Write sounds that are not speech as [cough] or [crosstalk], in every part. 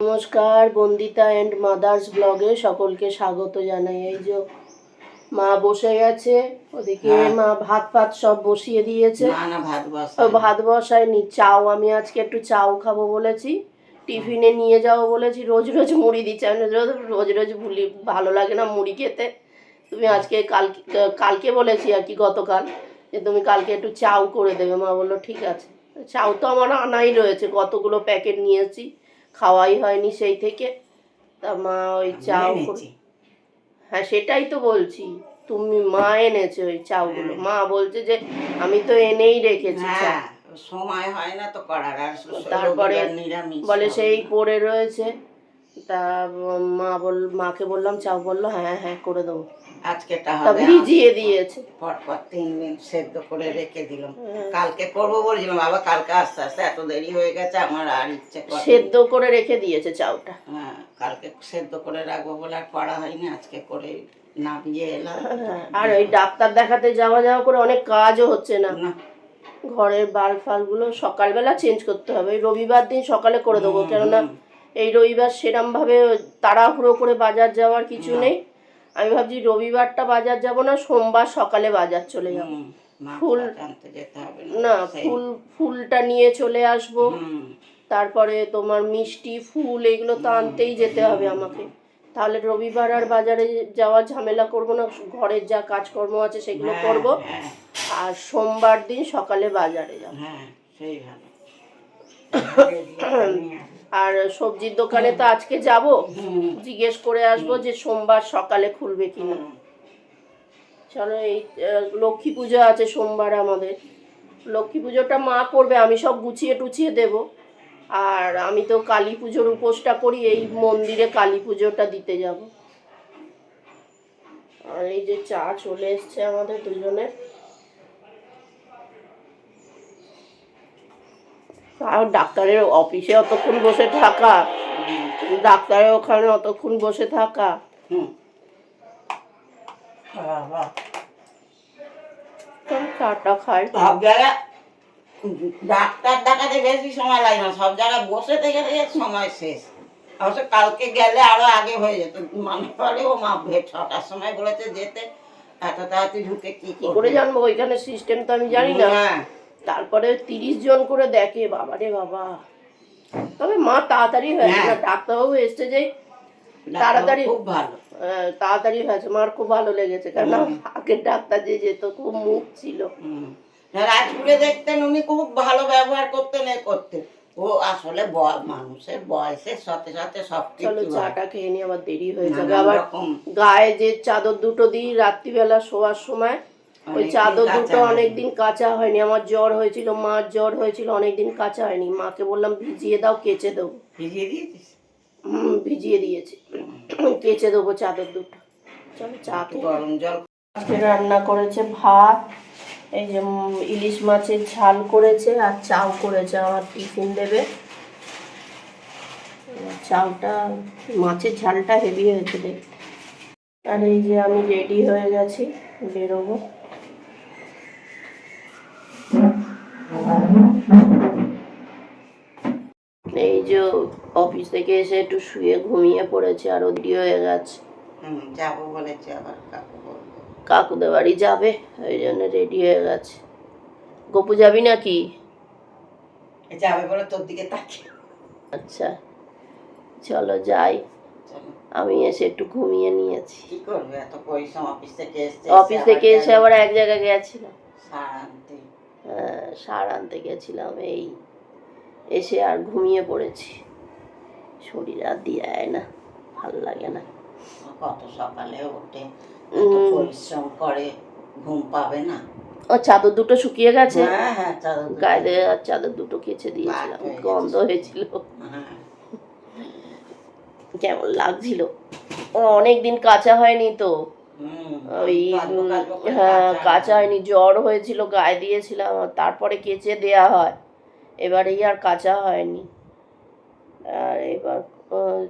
নমস্কার Bandita and mother's ব্লগে সকলকে স্বাগত জানাই। এই যে মা বসে গেছে ওদিকে হ্যাঁ। মা ভাত ফাত সব বসিয়ে দিয়েছে। ভাত বসায়নি। চাও আমি আজকে একটু চাও খাব বলেছি। টিফিনে নিয়ে যাব বলেছি রোজ রোজ মুড়ি দিচ্ছে। আমি রোজ রোজ রোজ ভুলি ভালো লাগে না মুড়ি খেতে। তুমি আজকে কালকে কালকে বলেছি আর কি গতকাল যে তুমি কালকে একটু চাও করে দেবে। মা বলল ঠিক আছে। চাও তো আমার আনাই রয়েছে কতগুলো প্যাকেট নিয়েছি। খাওয়াই হয়নি সেই থেকে। তা মা ওই চাও হ্যাঁ সেটাই তো বলছি। তুমি মা এনেছে ওই চাউগুলো। মা বলছে যে আমি তো এনেই রেখেছি হ্যাঁ সময় হয় না তো করার আর তারপরে বলে সেই পড়ে রয়েছে। তা মা বল মাকে বললাম চাও বলল হ্যাঁ হ্যাঁ করে দেবো। হবে ভিজিয়ে দিয়েছে। পর পর তিন দিন সেদ্ধ করে রেখে দিলাম। কালকে করব বলছিলাম বাবা কালকে আস্তে আস্তে এত দেরি হয়ে গেছে আমার আর ইচ্ছে সেদ্ধ করে রেখে দিয়েছে চাউটা। হ্যাঁ কালকে সেদ্ধ করে রাখব বলে আর হয়নি আজকে করে নামিয়ে এলাম। হ্যাঁ, আর ওই ডাক্তার দেখাতে যাওয়া যাওয়া করে অনেক কাজও হচ্ছে না। না। ঘরের বাল ফালগুলো সকালবেলা চেঞ্জ করতে হবে রবিবার দিন সকালে করে দেবো কেননা এই রবিবার সেরম ভাবে তাড়াহুড়ো করে বাজার যাওয়ার কিছু নেই। আমি ভাবছি রবিবারটা বাজার যাব না সোমবার সকালে বাজার চলে যাব। ফুল না ফুল ফুলটা নিয়ে চলে আসব। তারপরে তোমার মিষ্টি ফুল এগুলো তো আনতেই যেতে হবে আমাকে। তাহলে রবিবার আর বাজারে যাওয়ার ঝামেলা করব না ঘরের যা কাজকর্ম আছে সেগুলো হ্যাঁ, করব। হ্যাঁ, আর সোমবার দিন সকালে বাজারে যাব। হ্যাঁ সেই ভালো। [coughs] আর সবজির দোকানে তো আজকে যাব। জিজ্ঞেস করে আসব যে সোমবার সকালে খুলবে কিনা। চলো এই লক্ষ্মী পুজো আছে সোমবার আমাদের। লক্ষ্মী পুজোটা মা করবে, আমি সব গুছিয়ে টুছিয়ে দেব। আর আমি তো কালী পুজোর উপোসটা করি, এই মন্দিরে কালী পুজোটা দিতে যাব। আর এই যে চা চলে এসছে আমাদের দুজনের। আর ডাক্তারের অফিসে অতক্ষণ বসে থাকা। ডাক্তারের ওখানে অতক্ষণ বসে থাকা। চাটা খাই। সব জায়গায় ডাক্তার দেখাতে বেশি সময় লাগে না। সব জায়গায় বসে থেকে থেকে সময় শেষ। অবশ্য কালকে গেলে আরও আগে হয়ে যেত। মনে পড়ে ও মা ভে ছটার সময় বলেছে যেতে। এত তাড়াতাড়ি ঢুকে কি কি করে জানব? ওইখানে সিস্টেম তো আমি জানি না। হ্যাঁ, তারপরে তিরিশ জন করে দেখে বাবা রে বাবা। তবে মা তাড়াতাড়ি হয়েছে হ্যাঁ। না ডাক্তারবাবু এসছে যে তাড়াতাড়ি খুব ভালো। তাড়াতাড়ি হয়েছে। মার খুব ভালো লেগেছে। কেন আগের ডাক্তার যে যেত খুব মুখ ছিল। রাজপুরে দেখতেন উনি খুব ভালো ব্যবহার করতেন এ করতেন। ও আসলে মানুষের বয়সের সাথে সাথে সব চলো হয়। চাটা খেয়ে নিয়ে আবার দেরি হয়ে যাবে। আবার গায়ে যে চাদর দুটো দিই রাত্রিবেলা শোয়ার সময় ওই চাদর দুটো। অনেকদিন কাঁচা হয়নি। আমার জ্বর হয়েছিল মার জ্বর হয়েছিল অনেকদিন কাঁচা হয়নি। মাকে বললাম ভিজিয়ে দাও কেচে দেবো। ভিজিয়ে দিয়েছিস? হুম, ভিজিয়ে দিয়েছি। কেচে দেবো চাদর দুটো। চলো চা গরম জল রান্না করেছে ভাত এই যে ইলিশ মাছের ঝাল করেছে আর চাউ করেছে আমার টিফিন দেবে। চাউটা মাছের ঝালটা হেভি হয়েছে দেখতে। আর এই যে আমি রেডি হয়ে গেছি বেরোবো। যে অফিস থেকে এসে একটু শুয়ে ঘুমিয়ে পড়েছে আর ওদি হয়ে গেছে। হুম, যাব বলেছে আবার কাকু বলব কাকুদের বাড়ি যাবে ওই জন্য রেডি হয়ে গেছে। গপু যাবি নাকি? যাবে বলে তোর দিকে তাকিয়ে। আচ্ছা চলো যাই। আমি এসে একটু ঘুমিয়ে নিয়েছি। কি করবে? এত পরিশ্রম অফিস থেকে এসছে অফিস থেকে এসে আবার এক জায়গায় গেছিলাম। সার আনতে। হ্যাঁ, সার আনতে গেছিলাম এই এসে আর ঘুমিয়ে পড়েছি। শরীর আর দিয়ে না ভালো লাগে না। কত সকালে ওঠে পরিশ্রম করে ঘুম পাবে না। ও চাদর দুটো শুকিয়ে গেছে? হ্যাঁ হ্যাঁ চাদর গায়ে আর চাদর দুটো কেচে দিয়েছিলাম গন্ধ হয়েছিল। হ্যাঁ। কেমন লাগছিল? ও অনেক দিন কাঁচা হয়নি তো। ওই হ্যাঁ কাচা হয়নি জ্বর হয়েছিল গায়ে দিয়েছিলাম আর তারপরে কেচে দেয়া হয়। এবারেই আর কাঁচা হয়নি। আর এবার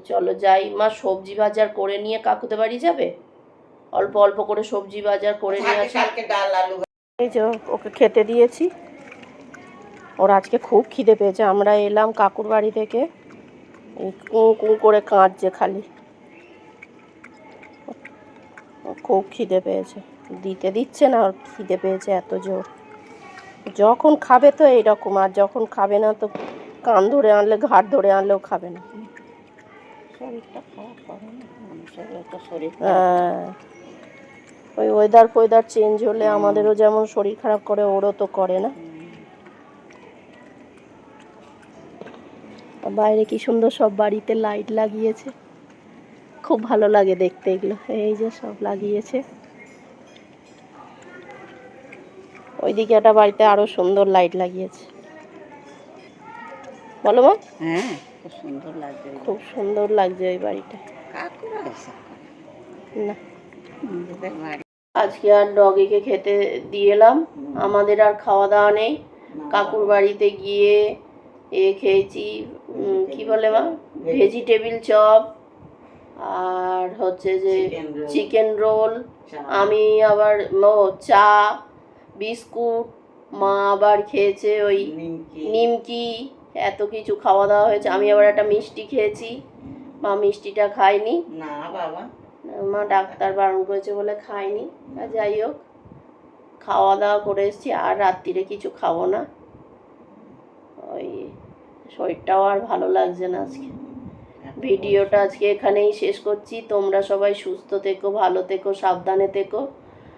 চলো যাই। মা সবজি বাজার করে নিয়ে কাকুতে বাড়ি যাবে? অল্প অল্প করে সবজি বাজার করে নিয়ে আসি। এই যে ওকে খেতে দিয়েছি। ওর আজকে খুব খিদে পেয়েছে। আমরা এলাম কাকুর বাড়ি থেকে। কু কু করে কাঁদছে খালি। খুব খিদে পেয়েছে। দিতে দিচ্ছে না ওর খিদে পেয়েছে এত জোর। যখন খাবে তো এইরকম আর যখন খাবে না তো কান ধরে আনলে ঘাট ধরে আনলেও খাবে না। হ্যাঁ। ওই ওয়েদার ফোয়েদার চেঞ্জ হলে আমাদেরও যেমন শরীর খারাপ করে ওরও তো করে না। বাইরে কি সুন্দর সব বাড়িতে লাইট লাগিয়েছে। খুব ভালো লাগে দেখতে এগুলো। এই যে সব লাগিয়েছে। ওইদিকে একটা বাড়িতে আরও সুন্দর লাইট লাগিয়েছে। বলো মা। হ্যাঁ খুব সুন্দর লাগছে। খুব সুন্দর লাগছে ওই বাড়িটা। না। আজকে আর ডগিকে খেতে দিয়ে এলাম। আমাদের আর খাওয়া দাওয়া নেই কাকুর বাড়িতে গিয়ে এ খেয়েছি কি বলে মা? ভেজিটেবিল চপ আর হচ্ছে যে চিকেন রোল আমি আবার চা। বিস্কুট মা আবার খেয়েছে ওই নিমকি। এত কিছু খাওয়া দাওয়া হয়েছে। আমি আবার একটা মিষ্টি খেয়েছি। মা মিষ্টিটা খাইনি না বাবা। মা ডাক্তার বারণ করেছে বলে খাইনি আর যাই হোক খাওয়া দাওয়া করে এসেছি। আর রাত্রিরে কিছু খাব না। ওই শরীরটাও আর ভালো লাগছে না আজকে। ভিডিওটা আজকে এখানেই শেষ করছি। তোমরা সবাই সুস্থ থেকো ভালো থেকো সাবধানে থেকো।